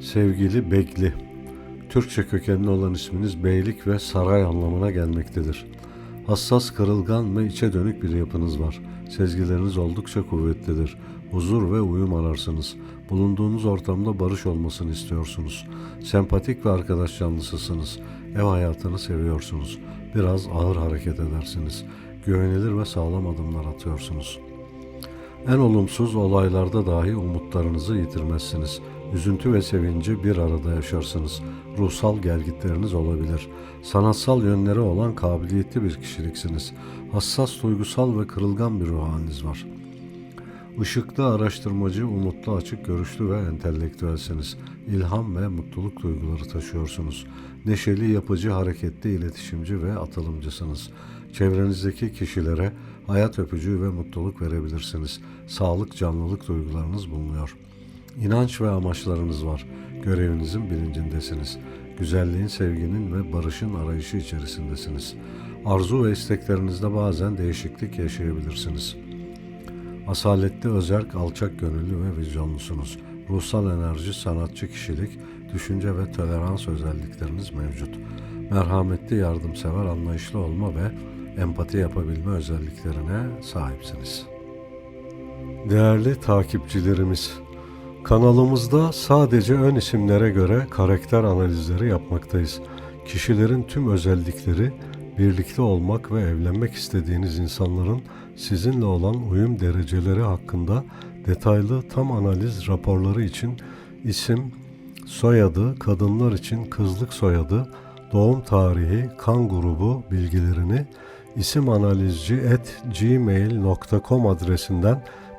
Sevgili Bekli, Türkçe kökenli olan isminiz beylik ve saray anlamına gelmektedir. Hassas, kırılgan ve içe dönük bir yapınız var. Sezgileriniz oldukça kuvvetlidir. Huzur ve uyum ararsınız. Bulunduğunuz ortamda barış olmasını istiyorsunuz. Sempatik ve arkadaş canlısısınız. Ev hayatını seviyorsunuz. Biraz ağır hareket edersiniz. Güvenilir ve sağlam adımlar atıyorsunuz. En olumsuz olaylarda dahi umutlarınızı yitirmezsiniz. Üzüntü ve sevinci bir arada yaşarsınız. Ruhsal gelgitleriniz olabilir. Sanatsal yönleri olan kabiliyetli bir kişiliksiniz. Hassas, duygusal ve kırılgan bir ruh haliniz var. Işıklı, araştırmacı, umutlu, açık görüşlü ve entelektüelsiniz. İlham ve mutluluk duyguları taşıyorsunuz. Neşeli, yapıcı, hareketli, iletişimci ve atılımcısınız. Çevrenizdeki kişilere hayat öpücüğü ve mutluluk verebilirsiniz. Sağlık, canlılık duygularınız bulunuyor. İnanç ve amaçlarınız var. Görevinizin bilincindesiniz. Güzelliğin, sevginin ve barışın arayışı içerisindesiniz. Arzu ve isteklerinizde bazen değişiklik yaşayabilirsiniz. Asaletli, özerk, alçak gönüllü ve vizyonlusunuz. Ruhsal enerji, sanatçı kişilik, düşünce ve tolerans özellikleriniz mevcut. Merhametli, yardımsever, anlayışlı olma ve empati yapabilme özelliklerine sahipsiniz. Değerli takipçilerimiz, kanalımızda sadece ön isimlere göre karakter analizleri yapmaktayız. Kişilerin tüm özellikleri, birlikte olmak ve evlenmek istediğiniz insanların sizinle olan uyum dereceleri hakkında detaylı tam analiz raporları için isim, soyadı, kadınlar için kızlık soyadı, doğum tarihi, kan grubu bilgilerini isimanalizci@gmail.com adresinden